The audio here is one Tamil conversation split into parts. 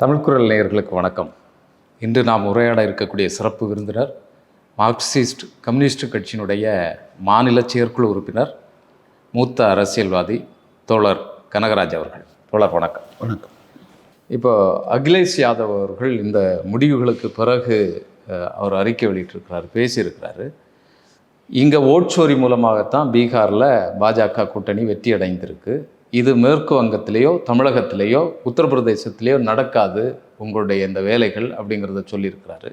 தமிழ்குரல் நேயர்களுக்கு வணக்கம். இன்று நாம் உரையாட இருக்கக்கூடிய சிறப்பு விருந்தினர் மார்க்சிஸ்ட் கம்யூனிஸ்ட் கட்சியினுடைய மாநில செயற்குழு உறுப்பினர் மூத்த அரசியல்வாதி தோழர் கனகராஜ் அவர்கள். தோழர் வணக்கம். வணக்கம். இப்போ அகிலேஷ் யாதவ் அவர்கள் இந்த முடிவுகளுக்கு பிறகு அவர் அறிக்கை வெளியிட்டிருக்கிறார் பேசியிருக்கிறாரு. இங்கே ஓட்சோரி மூலமாகத்தான் பீகாரில் பாஜக கூட்டணி வெற்றி அடைந்திருக்கு இது மேற்கு வங்கத்திலேயோ தமிழகத்திலேயோ உத்தரப்பிரதேசத்திலேயோ நடக்காது உங்களுடைய இந்த வேலைகள் அப்படிங்கிறத சொல்லியிருக்கிறாரு.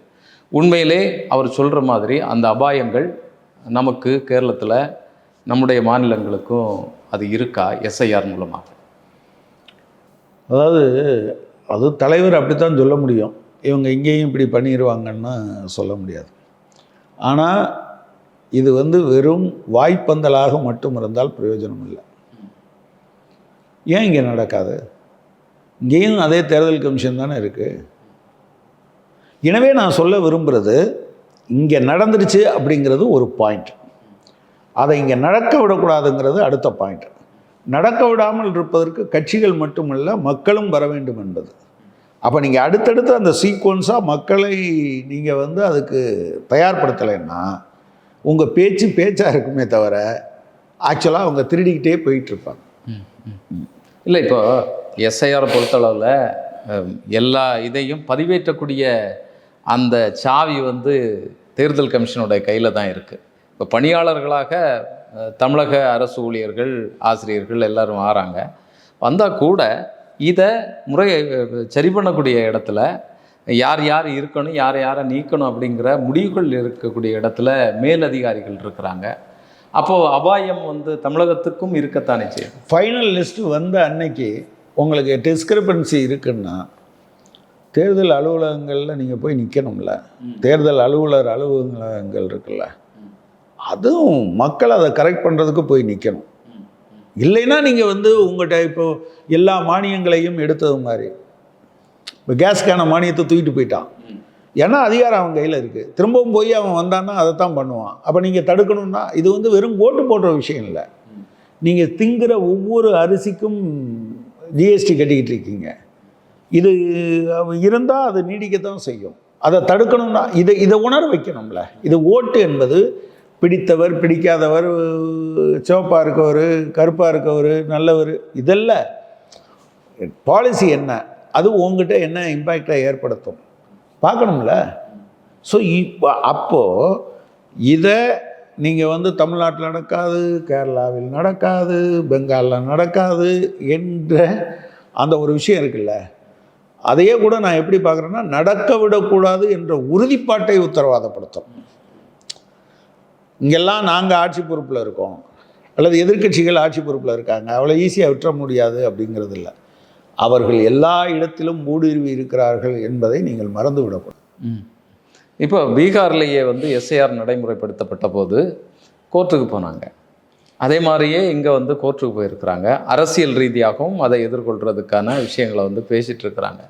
உண்மையிலே அவர் சொல்கிற மாதிரி அந்த அபாயங்கள் நமக்கு கேரளத்தில் நம்முடைய மாநிலங்களுக்கும் அது இருக்கா? எஸ்ஐஆர் மூலமாக. அதாவது அது தலைவர் அப்படித்தான் சொல்ல முடியும். இவங்க இங்கேயும் இப்படி பண்ணிடுவாங்கன்னு சொல்ல முடியாது. ஆனால் இது வந்து வெறும் வாய்ப்பந்தலாக மட்டும் இருந்தால் பிரயோஜனம் இல்லை ஏன் இங்கே நடக்காது? இங்கேயும் அதே தேர்தல் கமிஷன் தானே இருக்குது எனவே நான் சொல்ல விரும்புகிறது இங்கே நடந்துருச்சு அப்படிங்கிறது ஒரு பாயிண்ட் அதை இங்கே நடக்க விடக்கூடாதுங்கிறது அடுத்த பாயிண்ட் நடக்க விடாமல் இருப்பதற்கு கட்சிகள் மட்டுமல்ல மக்களும் வர வேண்டும் என்பது. அப்போ நீங்கள் அடுத்தடுத்து அந்த சீக்வன்ஸாக மக்களை நீங்கள் வந்து அதுக்கு தயார்படுத்தலைன்னா உங்கள் பேச்சு பேச்சாக இருக்குமே தவிர ஆக்சுவலாக அவங்க திருடிக்கிட்டே போயிட்டுருப்பாங்க இல்லை இப்போ எஸ்ஐஆரை பொறுத்தளவில் எல்லா இதையும் பதிவேற்றக்கூடிய அந்த சாவி வந்து தேர்தல் கமிஷனுடைய கையில் தான் இருக்குது இப்போ பணியாளர்களாக தமிழக அரசு ஊழியர்கள் ஆசிரியர்கள் எல்லோரும் ஆறாங்க. வந்தால் கூட இதை முறை சரி பண்ணக்கூடிய இடத்துல யார் யார் இருக்கணும் யார் யாரை நீக்கணும் அப்படிங்கிற முடிவுகள் இருக்கக்கூடிய இடத்துல மேலதிகாரிகள் இருக்கிறாங்க. அப்போது அபாயம் வந்து தமிழகத்துக்கும் இருக்கத்தானே செய்யும். ஃபைனல் லிஸ்ட்டு வந்த அன்னைக்கு உங்களுக்கு டிஸ்கிரிபன்சி இருக்குன்னா தேர்தல் அலுவலகங்களில் நீங்கள் போய் நிற்கணும்ல தேர்தல் அலுவலர் அலுவலகங்கள் இருக்குல்ல. அதுவும் மக்கள் அதை கரெக்ட் பண்ணுறதுக்கு போய் நிற்கணும் இல்லைன்னா நீங்கள் வந்து உங்கள்கிட்ட இப்போ எல்லா மானியங்களையும் எடுத்தது மாதிரி. இப்போ கேஸ்க்கான மானியத்தை தூக்கிட்டு போயிட்டான். ஏன்னா அதிகாரம் அவன் கையில் இருக்குது திரும்பவும் போய் அவன் வந்தான்னா அதை தான் பண்ணுவான். அப்போ நீங்கள் தடுக்கணும்னா இது வந்து வெறும் ஓட்டு போடுற விஷயம் இல்லை. நீங்கள் திங்கிற ஒவ்வொரு அரிசிக்கும் ஜிஎஸ்டி கட்டிக்கிட்டு இருக்கீங்க. இது இருந்தால் அது நீடிக்கத்தான் செய்யும். அதை தடுக்கணும்னா இதை இதை உணர வைக்கணும்ல. இது ஓட்டு என்பது பிடித்தவர் பிடிக்காதவர் சிவப்பாக இருக்கவர் கருப்பாக இருக்கவர் நல்லவர் இதெல்லாம் பாலிசி என்ன? அது உங்ககிட்ட என்ன இம்பேக்டை ஏற்படுத்தும்? பார்க்கணும்ல? ஸோ இப்போ அப்போது இதை நீங்கள் வந்து தமிழ்நாட்டில் நடக்காது கேரளாவில் நடக்காது பெங்காலில் நடக்காது என்ற அந்த ஒரு விஷயம் இருக்குல்ல? அதையே கூட நான் எப்படி பார்க்குறேன்னா நடக்க விடக்கூடாது என்ற உறுதிப்பாட்டை உத்தரவாதப்படுத்தும். இங்கெல்லாம் நாங்கள் ஆட்சி பொறுப்பில் இருக்கோம். அல்லது எதிர்க்கட்சிகள் ஆட்சி பொறுப்பில் இருக்காங்க. அவ்வளோ ஈஸியாக விட்டுற முடியாது அப்படிங்கிறது இல்லை. அவர்கள் எல்லா இடத்திலும் ஊடுருவி இருக்கிறார்கள் என்பதை நீங்கள் மறந்து விடக்கூடாது இப்போ பீகார்லேயே வந்து எஸ்ஐஆர் நடைமுறைப்படுத்தப்பட்ட போது கோர்ட்டுக்கு போனாங்க. அதே மாதிரியே இங்கே வந்து கோர்ட்டுக்கு போயிருக்கிறாங்க. அரசியல் ரீதியாகவும் அதை எதிர்கொள்கிறதுக்கான விஷயங்களை வந்து பேசிட்டு இருக்கிறாங்க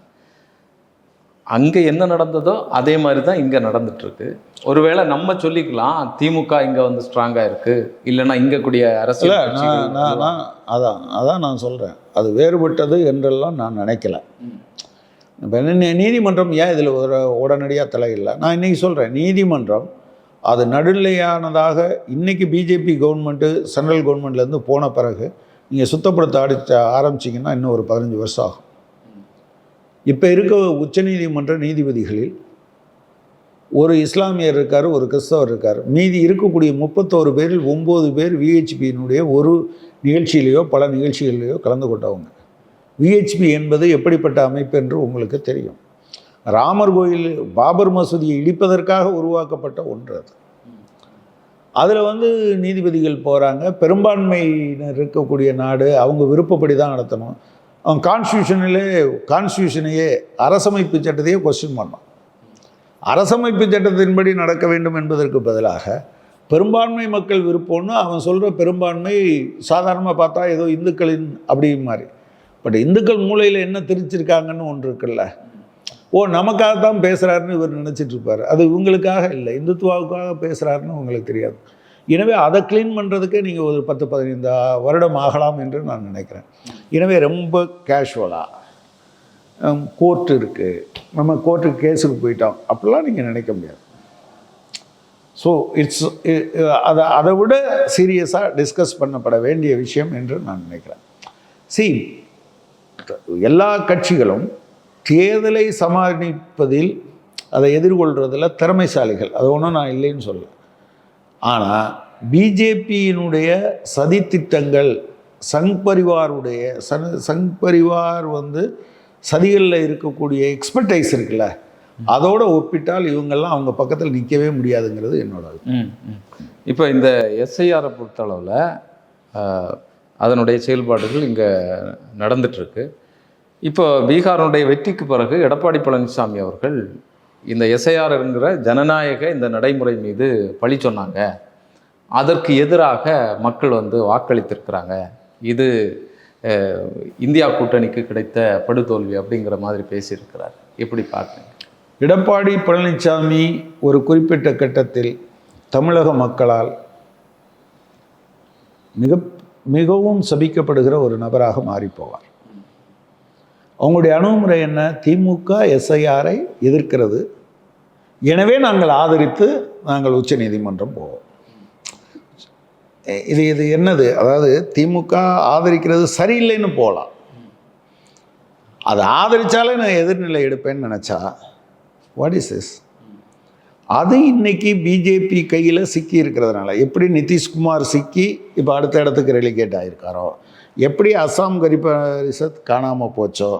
அங்கே என்ன நடந்ததோ அதே மாதிரி தான் இங்கே நடந்துட்டுருக்கு. ஒருவேளை நம்ம சொல்லிக்கலாம் திமுக இங்கே வந்து ஸ்ட்ராங்காக இருக்குது இல்லைன்னா இங்கே கூடிய அரசியல் அதான் அதான் நான் சொல்கிறேன் அது வேறுபட்டது என்றெல்லாம் நான் நினைக்கல. இப்போ என்ன நீதிமன்றம் ஏன் இதில் ஒரு உடனடியாக தலையில்லை நான் இன்றைக்கி சொல்கிறேன் நீதிமன்றம் அது நடுநிலையானதாக இன்றைக்கி பிஜேபி கவர்மெண்ட்டு சென்ட்ரல் கவர்மெண்ட்லேருந்து போன பிறகு நீங்கள் சுத்தப்படுத்த ஆடி ஆரம்பிச்சிங்கன்னா இன்னும் ஒரு பதினஞ்சு வருஷம் ஆகும். இப்போ இருக்க உச்சநீதிமன்ற நீதிபதிகளில் ஒரு இஸ்லாமியர் இருக்கார் ஒரு கிறிஸ்தவர் இருக்கார். மீதி இருக்கக்கூடிய முப்பத்தோரு பேரில் ஒம்பது பேர் விஹெச்பியினுடைய ஒரு நிகழ்ச்சியிலேயோ பல நிகழ்ச்சிகளிலேயோ கலந்து கொண்டவங்க. விஹெச்பி என்பது எப்படிப்பட்ட அமைப்பு என்று உங்களுக்கு தெரியும். ராமர் கோயில் பாபர் மசூதியை இடிப்பதற்காக உருவாக்கப்பட்ட ஒன்று அது. அதில் வந்து நீதிபதிகள் போகிறாங்க பெரும்பான்மையினர் இருக்கக்கூடிய நாடு அவங்க விருப்பப்படி தான் நடத்தணும். அவங்க கான்ஸ்டியூஷனிலே கான்ஸ்டியூஷனையே அரசமைப்பு சட்டத்தையே கொஸ்டின் பண்ணோம். அரசமைப்பு சட்டத்தின்படி நடக்க வேண்டும் என்பதற்கு பதிலாக பெரும்பான்மை மக்கள் விருப்பம்னு அவன் சொல்கிற பெரும்பான்மை சாதாரணமாக பார்த்தா ஏதோ இந்துக்களின் அப்படி மாதிரி. பட் இந்துக்கள் மூலையில் என்ன திரிச்சிருக்காங்கன்னு ஒன்று இருக்குல்ல. ஓ நமக்காக தான் பேசுகிறாருன்னு இவர் நினச்சிட்டு இருப்பார். அது இவங்களுக்காக இல்லை. இந்துத்துவாவுக்காக பேசுகிறாருன்னு உங்களுக்கு தெரியாது. எனவே அதை க்ளீன் பண்ணுறதுக்கே நீங்கள் ஒரு பத்து பதினைந்து வருடம் ஆகலாம் என்று நான் நினைக்கிறேன். எனவே ரொம்ப கேஷுவலாக கோர்ட் இருக்குது நம்ம கோர்ட்டுக்கு கேஸுக்கு போயிட்டோம். அப்படிலாம் நீங்கள் நினைக்க முடியாது. ஸோ இட்ஸ் அதை அதை விட சீரியஸாக டிஸ்கஸ் பண்ணப்பட வேண்டிய விஷயம் என்று நான் நினைக்கிறேன். சி எல்லா கட்சிகளும் தேர்தலை சமாளிப்பதில் அதை எதிர்கொள்கிறதுல திறமைசாலிகள். அது ஒன்றும் நான் இல்லைன்னு சொல்ல ஆனால் பிஜேபியினுடைய சதித்திட்டங்கள் சங் பரிவாருடைய சங் பரிவார் வந்து சதிகளில் இருக்கக்கூடிய எக்ஸ்பர்டைஸ் இருக்குல்ல அதோட ஒப்பிட்டால் இவங்கெல்லாம் அவங்க பக்கத்தில் நிற்கவே முடியாதுங்கிறது என்னோட இப்போ இந்த எஸ்ஐஆரை பொறுத்தளவில் அதனுடைய செயல்பாடுகள் இங்கே நடந்துட்டுருக்கு. இப்போ பீகாருடைய வெற்றிக்கு பிறகு எடப்பாடி பழனிசாமி அவர்கள் இந்த எஸ்ஐஆர்ங்கிற ஜனநாயக இந்த நடைமுறை மீது பழி சொன்னாங்க. அதற்கு எதிராக மக்கள் வந்து வாக்களித்திருக்கிறாங்க. இது இந்தியா கூட்டணிக்கு கிடைத்த படுதோல்வி அப்படிங்கிற மாதிரி பேசியிருக்கிறார். எப்படி பார்க்குறீங்க? எடப்பாடி பழனிசாமி ஒரு குறிப்பிட்ட கட்டத்தில் தமிழக மக்களால் மிக மிகவும் சபிக்கப்படுகிற ஒரு நபராக மாறிப்போவார். அவங்களுடைய அணுகுமுறை என்ன? திமுக எஸ்ஐஆரை எதிர்க்கிறது. எனவே நாங்கள் ஆதரித்து நாங்கள் உச்சநீதிமன்றம் போவோம். இது இது என்னது? அதாவது திமுக ஆதரிக்கிறது சரியில்லைன்னு போகலாம் அதை ஆதரித்தாலே நான் எதிர்நிலை எடுப்பேன்னு நினச்சா வாட் இஸ் இஸ் அது இன்னைக்கு பிஜேபி கையில் சிக்கி இருக்கிறதுனால எப்படி நிதிஷ்குமார் சிக்கி இப்போ அடுத்த இடத்துக்கு ரெலிகேட் ஆகிருக்காரோ எப்படி அஸ்ஸாம் கரி பரிஷத் காணாமல் போச்சோ?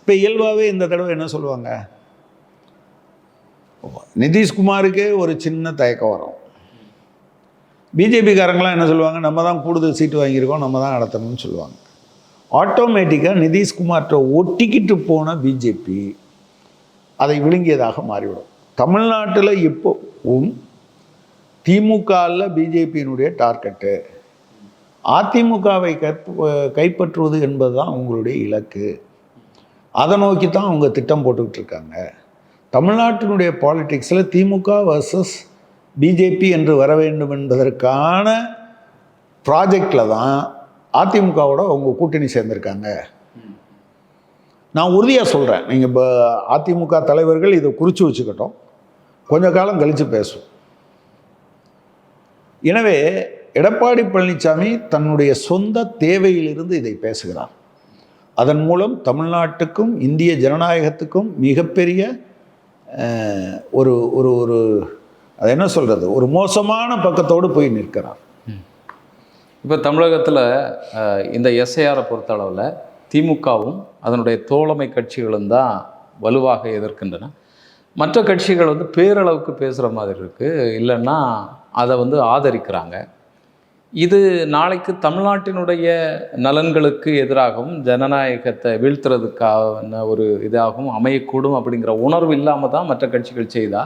இப்போ இயல்பாகவே இந்த தடவை என்ன சொல்லுவாங்க? நிதிஷ்குமாருக்கே ஒரு சின்ன தயக்கம் வரும். பிஜேபிக்காரங்களாம் என்ன சொல்லுவாங்க? நம்ம தான் கூடுதல் சீட்டு வாங்கியிருக்கோம் நம்ம தான் நடத்தணும்னு சொல்லுவாங்க. ஆட்டோமேட்டிக்காக நிதிஷ்குமார்கிட்ட ஒட்டிக்கிட்டு போன பிஜேபி அதை விழுங்கியதாக மாறிவிடும். தமிழ்நாட்டில் இப்போவும் திமுகவில் பிஜேபியினுடைய டார்கெட்டு அதிமுகவை கற்ப கைப்பற்றுவது என்பது தான் அவங்களுடைய இலக்கு. அதை நோக்கி தான் அவங்க திட்டம் போட்டுக்கிட்டு இருக்காங்க தமிழ்நாட்டினுடைய பாலிடிக்ஸில் திமுக வர்சஸ் பிஜேபி என்று வர வேண்டும் என்பதற்கான ப்ராஜெக்டில் தான் அதிமுகவோட அவங்க கூட்டணி சேர்ந்திருக்காங்க. நான் உறுதியாக சொல்கிறேன் நீங்கள் இப்போ அதிமுக தலைவர்கள் இதை குறித்து வச்சுக்கிட்டோம். கொஞ்ச காலம் கழித்து பேசும் எனவே எடப்பாடி பழனிசாமி தன்னுடைய சொந்த தேவையிலிருந்து இதை பேசுகிறார். அதன் மூலம் தமிழ்நாட்டுக்கும் இந்திய ஜனநாயகத்துக்கும் மிகப்பெரிய ஒரு ஒரு ஒரு அது என்ன சொல்கிறது ஒரு மோசமான பக்கத்தோடு போய் நிற்கிறார். இப்போ தமிழகத்தில் இந்த எஸ்ஐஆரை பொறுத்தளவில் திமுகவும் அதனுடைய தோழமை கட்சிகளும் தான் வலுவாக எதிர்க்கின்றன. மற்ற கட்சிகள் வந்து பேரளவுக்கு பேசுகிற மாதிரி இருக்குது இல்லைன்னா அதை வந்து ஆதரிக்கிறாங்க. இது நாளைக்கு தமிழ்நாட்டினுடைய நலன்களுக்கு எதிராகவும் ஜனநாயகத்தை வீழ்த்துறதுக்கான ஒரு இதாகவும் அமையக்கூடும் அப்படிங்கிற உணர்வு இல்லாமல் தான் மற்ற கட்சிகள் செய்தா?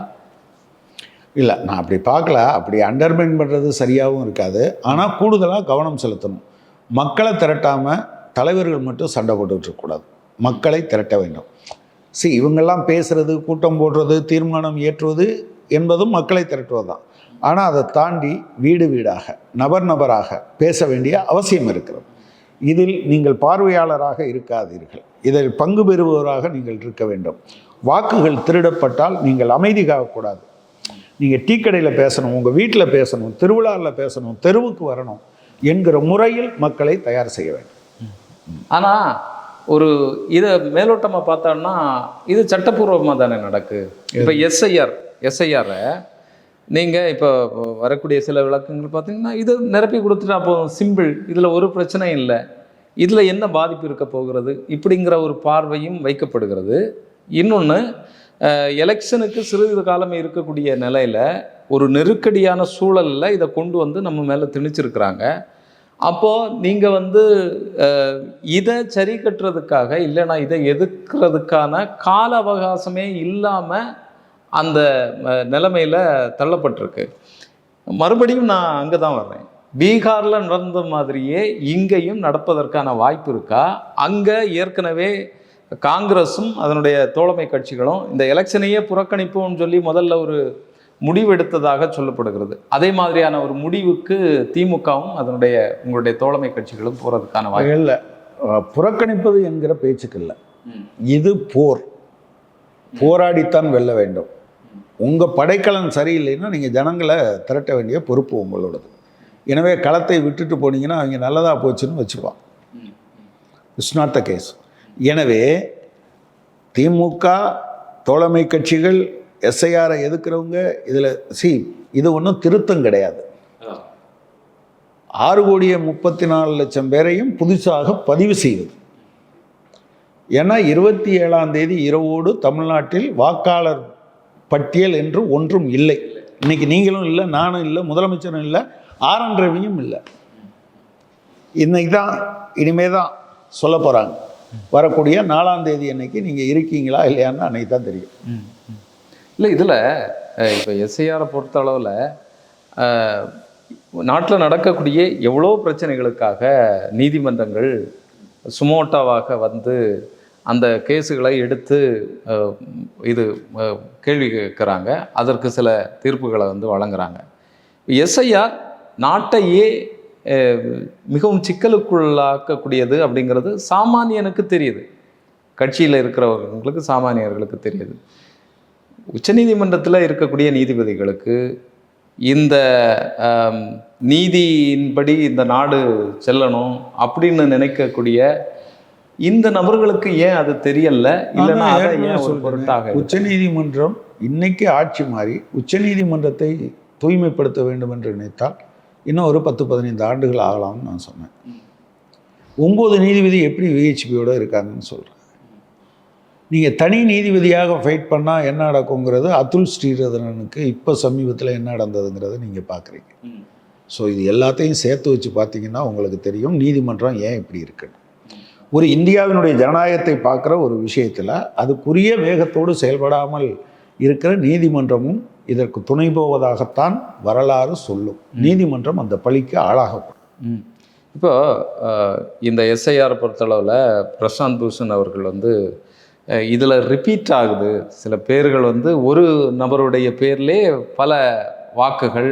இல்லை நான் அப்படி பார்க்கல. அப்படி அண்டர்மைன் பண்ணுறது சரியாகவும் இருக்காது. ஆனால் கூடுதலாக கவனம் செலுத்தணும். மக்களை திரட்டாமல் தலைவர்கள் மட்டும் சண்டை போட்டுக்கிட்டு இருக்கக்கூடாது. மக்களை திரட்ட வேண்டும். சி இவங்கெல்லாம் பேசுறது கூட்டம் போடுறது தீர்மானம் ஏற்றுவது என்பதும் மக்களை திரட்டுவது தான் ஆனால் அதை தாண்டி வீடு வீடாக நபர் நபராக பேச வேண்டிய அவசியம் இருக்கிறது. இதில் நீங்கள் பார்வையாளராக இருக்காதீர்கள். இதில் பங்கு பெறுபவராக நீங்கள் இருக்க வேண்டும். வாக்குகள் திருடப்பட்டால் நீங்கள் அமைதி காக்கக்கூடாது நீங்கள் டீ கடையில் பேசணும் உங்கள் வீட்டில் பேசணும் திருவிழாவில் பேசணும் தெருவுக்கு வரணும் என்கிற முறையில் மக்களை தயார் செய்ய வேண்டும். ஆனால் ஒரு இதை மேலோட்டமாக பார்த்தோம்னா இது சட்டப்பூர்வமாக தானே நடக்கு. இப்போ எஸ்ஐஆர் எஸ்ஐஆரை நீங்கள் இப்போ வரக்கூடிய சில விளக்கங்கள் பார்த்தீங்கன்னா இது நிரப்பி கொடுத்துட்டா போதும். சிம்பிள் இதில் ஒரு பிரச்சனையும் இல்லை. இதில் என்ன பாதிப்பு இருக்க போகிறது? இப்படிங்கிற ஒரு பார்வையும் வைக்கப்படுகிறது. இன்னொன்று எலெக்ஷனுக்கு சிறிது காலம் இருக்கக்கூடிய நிலையில் ஒரு நெருக்கடியான சூழலில் இதை கொண்டு வந்து நம்ம மேலே திணிச்சிருக்கிறாங்க. அப்போது நீங்கள் வந்து இதை சரி கட்டுறதுக்காக இல்லைன்னா இதை எதிர்க்கிறதுக்கான கால அவகாசமே இல்லாமல் அந்த நிலைமையில் தள்ளப்பட்டிருக்கு. மறுபடியும் நான் அங்கே தான் வர்றேன். பீகாரில் நடந்த மாதிரியே இங்கேயும் நடப்பதற்கான வாய்ப்பு இருக்கா? அங்கே ஏற்கனவே காங்கிரஸும் அதனுடைய தோழமை கட்சிகளும் இந்த எலெக்ஷனையே புறக்கணிப்போம்னு சொல்லி முதல்ல ஒரு முடிவெடுத்ததாக சொல்லப்படுகிறது. அதே மாதிரியான ஒரு முடிவுக்கு திமுகவும் அதனுடைய உங்களுடைய தோழமை கட்சிகளும் போகிறதுக்கான வாய்ப்பு இல்லை. புறக்கணிப்பது என்கிற பேச்சுக்கு இல்லை. இது போர். போராடித்தான் வெல்ல வேண்டும். உங்கள் படைக்கலன் சரியில்லைன்னா நீங்கள் ஜனங்களை திரட்ட வேண்டிய பொறுப்பு உங்களோடது. எனவே களத்தை விட்டுட்டு போனீங்கன்னா அவங்க நல்லதாக போச்சுன்னு வச்சுப்பான். இட்ஸ் நாட் த கேஸ் எனவே திமுக தோழமை கட்சிகள் எஸ்ஐஆரை எதுக்குறவங்க? இதில் சி இது ஒன்றும் திருத்தம் கிடையாது. ஆறு கோடியே முப்பத்தி நாலு லட்சம் பேரையும் புதுசாக பதிவு செய்வது ஏன்னா இருபத்தி ஏழாம் தேதி இரவோடு தமிழ்நாட்டில் வாக்காளர் பட்டியல் என்று ஒன்றும் இல்லை. இன்னைக்கு நீங்களும் இல்லை நானும் இல்லை முதலமைச்சரும் இல்லை ஆர் என் ரவியும் இல்லை. இன்னைக்கு தான் இனிமே தான் சொல்ல போகிறாங்க வரக்கூடிய நாலாம் தேதி அன்னைக்கு நீங்கள் இருக்கீங்களா இல்லையான்னு அன்னைக்கு தான் தெரியும் இல்லை இதில் இப்போ எஸ்ஐஆரை பொறுத்த அளவில் நாட்டில் நடக்கக்கூடிய எவ்வளோ பிரச்சனைகளுக்காக நீதிமன்றங்கள் சுமோட்டாவாக வந்து அந்த கேஸுகளை எடுத்து இது கேள்வி கேட்குறாங்க. அதற்கு சில தீர்ப்புகளை வந்து வழங்குறாங்க. எஸ்ஐஆர் நாட்டையே மிகவும் சிக்கலுக்குள்ளாக்கக்கூடியது அப்படிங்கிறது சாமானியனுக்கு தெரியுது. கட்சியில் இருக்கிறவங்களுக்கு சாமானியர்களுக்கு தெரியுது. உச்சநீதிமன்றத்தில் இருக்கக்கூடிய நீதிபதிகளுக்கு இந்த நீதியின்படி இந்த நாடு செல்லணும் அப்படின்னு நினைக்கக்கூடிய இந்த நபர்களுக்கு ஏன் அது தெரியல? இல்லைன்னா அதை ஏன் ஒரு சொல்றேனே, பொருட்டாக உச்சநீதிமன்றம் இன்னைக்கு ஆட்சி மாறி உச்சநீதிமன்றத்தை தூய்மைப்படுத்த வேண்டும் என்று நினைத்தால் இன்னும் ஒரு பத்து பதினைந்து ஆண்டுகள் ஆகலாம்னு நான் சொன்னேன். ஒம்பது நீதிபதி எப்படி விஹெச்பியோட இருக்காங்கன்னு சொல்கிறேன் நீங்கள் தனி நீதிபதியாக ஃபைட் பண்ணால் என்ன நடக்குங்கிறது அதுல் ஸ்ரீரதனனுக்கு இப்போ சமீபத்தில் என்ன நடந்ததுங்கிறத நீங்கள் பார்க்குறீங்க ஸோ இது எல்லாத்தையும் சேர்த்து வச்சு பார்த்தீங்கன்னா உங்களுக்கு தெரியும் நீதிமன்றம் ஏன் இப்படி இருக்குன்னு. ஒரு இந்தியாவினுடைய ஜனநாயகத்தை பார்க்குற ஒரு விஷயத்தில் அதுக்குரிய வேகத்தோடு செயல்படாமல் இருக்கிற நீதிமன்றமும் இதற்கு துணை போவதாகத்தான் வரலாறு சொல்லும். நீதிமன்றம் அந்த பழிக்கு ஆளாகப்படும். இப்போ இந்த எஸ்ஐஆர் பொறுத்தளவில் பிரசாந்த் பூஷன் அவர்கள் வந்து இதில் ரிப்பீட் ஆகுது. சில பேர்கள் வந்து ஒரு நபருடைய பேர்லே பல வாக்குகள்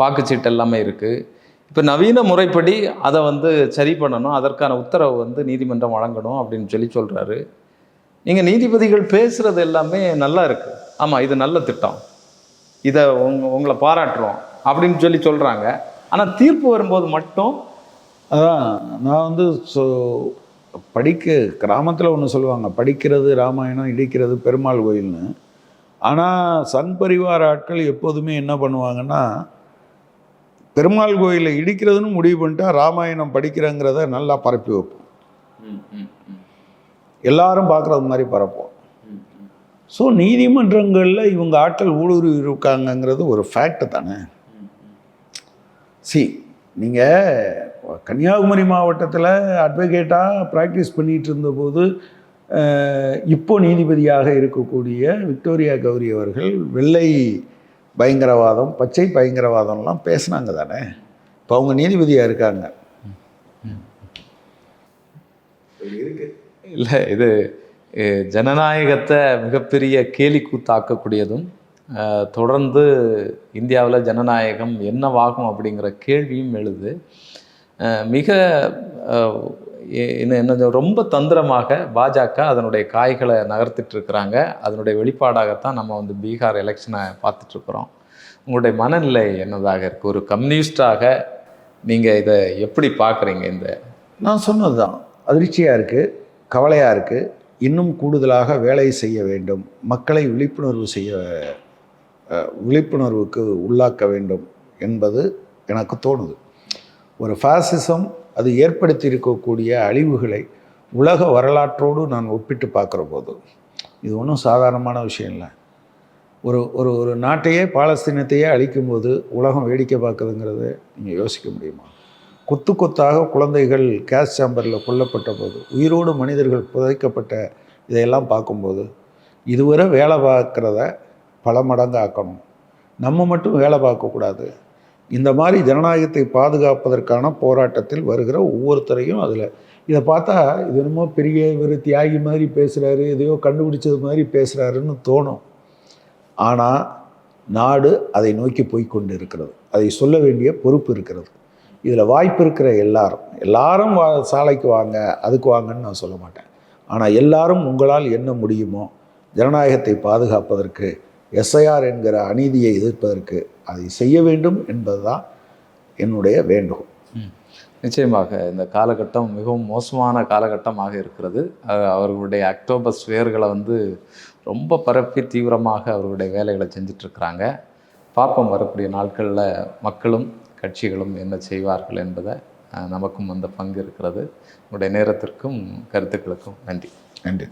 வாக்குச்சீட்டு எல்லாமே இருக்குது இப்போ நவீன முறைப்படி அதை வந்து சரி பண்ணணும். அதற்கான உத்தரவு வந்து நீதிமன்றம் வழங்கணும் அப்படின்னு சொல்லி சொல்கிறாரு நீங்கள் நீதிபதிகள் பேசுகிறது எல்லாமே நல்லா இருக்குது ஆமாம் இது நல்ல திட்டம். இதை உங்க உங்களை பாராட்டுறோம் அப்படின்னு சொல்லி சொல்கிறாங்க ஆனால் தீர்ப்பு வரும்போது மட்டும் அதான் நான் வந்து ஸோ படிக்க கிராமத்தில் ஒன்று சொல்லுவாங்க படிக்கிறது ராமாயணம் இடிக்கிறது பெருமாள் கோயில்னு. ஆனால் சன் பரிவார ஆட்கள் எப்போதுமே என்ன பண்ணுவாங்கன்னா பெருமாள் கோயிலை இடிக்கிறதுன்னு முடிவு பண்ணிட்டா ராமாயணம் படிக்கிறேங்கிறத நல்லா பரப்பி வைப்போம். எல்லாரும் பார்க்குறது மாதிரி பரப்போம் ஸோ நீதிமன்றங்களில் இவங்க ஆட்கள் ஊடுருவி இருக்காங்கங்கிறது ஒரு ஃபேக்ட் தானே? சி நீங்கள் கன்னியாகுமரி மாவட்டத்தில் அட்வொகேட்டாக ப்ராக்டிஸ் பண்ணிகிட்டு இருந்தபோது இப்போ நீதிபதியாக இருக்கக்கூடிய விக்டோரியா கௌரி அவர்கள் வெள்ளை பயங்கரவாதம் பச்சை பயங்கரவாதம்லாம் பேசுனாங்க தானே? இப்போ அவங்க நீதிபதியாக இருக்காங்க. இல்லை இது ஜனநாயகத்தை மிகப்பெரிய கேலிக்கூத்தாக்கக்கூடியதும் தொடர்ந்து இந்தியாவில் ஜனநாயகம் என்னவாகும் அப்படிங்கிற கேள்வியும் எழுது. மிக என்ன என்ன ரொம்ப தந்திரமாக பாஜக அதனுடைய காய்களை நகர்த்திட்டு இருக்கிறாங்க அதனுடைய வெளிப்பாடாகத்தான் நம்ம வந்து பீகார் எலெக்ஷனை பார்த்துட்ருக்குறோம் உங்களுடைய மனநிலை என்னதாக இருக்குது ஒரு கம்யூனிஸ்டாக நீங்கள் இதை எப்படி பார்க்குறீங்க இந்த? நான் சொன்னது தான் அதிர்ச்சியாக இருக்குது கவலையாக இருக்குது இன்னும் கூடுதலாக வேலை செய்ய வேண்டும். மக்களை விழிப்புணர்வு செய்ய விழிப்புணர்வுக்கு உள்ளாக்க வேண்டும் என்பது எனக்கு தோணுது. ஒரு ஃபாசிசம் அது ஏற்படுத்தி இருக்கக்கூடிய அழிவுகளை உலக வரலாற்றோடு நான் ஒப்பிட்டு பார்க்குற போது இது ஒன்றும் சாதாரணமான விஷயம் இல்லை. ஒரு ஒரு ஒரு நாட்டையே பாலஸ்தீனத்தையே அழிக்கும்போது உலகம் வேடிக்கை பார்க்குதுங்கிறது நீங்கள் யோசிக்க முடியுமா? கொத்து கொத்தாக குழந்தைகள் கேஸ் சேம்பரில் கொல்லப்பட்ட போது உயிரோடு மனிதர்கள் புதைக்கப்பட்ட இதையெல்லாம் பார்க்கும்போது இதுவரை வேலை பார்க்குறத பல மடங்கு ஆக்கணும். நம்ம மட்டும் வேலை பார்க்கக்கூடாது. இந்த மாதிரி ஜனநாயகத்தை பாதுகாப்பதற்கான போராட்டத்தில் வருகிற ஒவ்வொருத்தரையும் அதில். இதை பார்த்தா இது என்னமோ பெரிய இவர் தியாகி மாதிரி பேசுகிறாரு எதையோ கண்டுபிடிச்சது மாதிரி பேசுகிறாருன்னு தோணும். ஆனால் நாடு அதை நோக்கி போய்கொண்டு இருக்கிறது அதை சொல்ல வேண்டிய பொறுப்பு இருக்கிறது. இதில் வாய்ப்பு இருக்கிற எல்லாரும் எல்லாரும் வா சாலைக்கு வாங்க அதுக்கு வாங்கன்னு நான் சொல்ல மாட்டேன். ஆனால் எல்லாரும் உங்களால் என்ன முடியுமோ ஜனநாயகத்தை பாதுகாப்பதற்கு எஸ்ஐஆர் என்கிற அநீதியை எதிர்ப்பதற்கு அதை செய்ய வேண்டும் என்பதுதான் என்னுடைய வேண்டுகோள். நிச்சயமாக இந்த காலகட்டம் மிகவும் மோசமான காலகட்டமாக இருக்கிறது. அவர்களுடைய அக்டோபர் ஸ்வேர்களை வந்து ரொம்ப பரப்பி தீவிரமாக அவர்களுடைய வேலைகளை செஞ்சுட்டு இருக்கிறாங்க பார்ப்போம் வரக்கூடிய நாட்களில் மக்களும் கட்சிகளும் என்ன செய்வார்கள் என்பதை நமக்கும் அந்த பங்கு இருக்கிறது. உங்களுடைய நேரத்திற்கும் கருத்துக்களுக்கும் நன்றி. நன்றி.